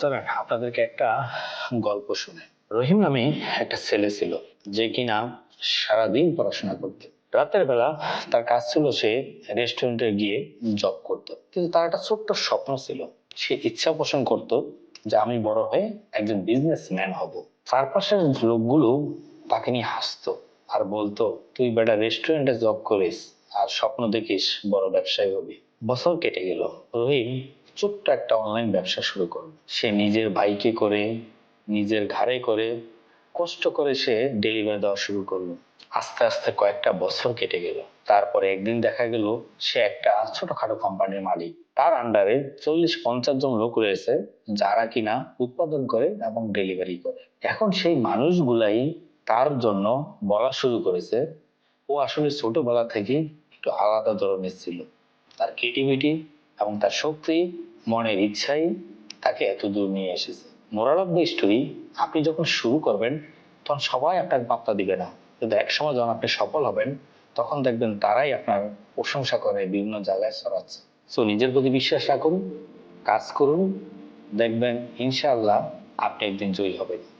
দাঁড়ান আপনাদেরকে একটা গল্প শুনে। রহিম নামে একটা ছেলে ছিল, যে কিনা সারাদিন পড়াশোনা করত। রাতের বেলা তার কাজ ছিল সে রেস্টুরেন্টে গিয়ে জব করত। কিন্তু তার একটা ছোট্ট স্বপ্ন ছিল, সে ইচ্ছা পোষণ করত যে আমি বড় হয়ে একজন বিজনেসম্যান হব। চারপাশের লোকগুলো তাকে নিয়ে হাসতো আর বলতো, তুই বেটা রেস্টুরেন্টে জব করিস আর স্বপ্ন দেখিস বড় ব্যবসায়ী হবি। বছর কেটে গেল। রহিম ছোট্ট একটা অনলাইন ব্যবসা শুরু করল। সে নিজের বাইকে করে, নিজের ঘাড়ে করে কষ্ট করে সে ডেলিভারি দেওয়া শুরু করল। আস্তে আস্তে কয়েকটা বছর কেটে গেল। তারপরে একদিন দেখা গেল সে একটা ছোটখাটো কোম্পানির মালিক। তার আন্ডারে চল্লিশ পঞ্চাশ জন লোক রয়েছে, যারা কিনা উৎপাদন করে এবং ডেলিভারি করে। এখন সেই মানুষগুলাই তার জন্য বলা শুরু করেছে, ও আসলে ছোটবেলা থেকে একটু আলাদা ধরনের ছিল। তার ক্রিয়েটিভিটি এবং তার শক্তি, মনের ইচ্ছাই তাকে এত দূর নিয়ে এসেছে। মোরাল অফ দ্য স্টোরি আপনি যখন শুরু করবেন, তখন সবাই আপনাকে বার্তা দিবে না। কিন্তু একসময় যখন আপনি সফল হবেন, তখন দেখবেন তারাই আপনার প্রশংসা করে, বিভিন্ন জায়গায় ছড়াচ্ছে। সো নিজের প্রতি বিশ্বাস রাখুন, কাজ করুন, দেখবেন ইনশাআল্লাহ আপনি একদিন জয়ী হবেন।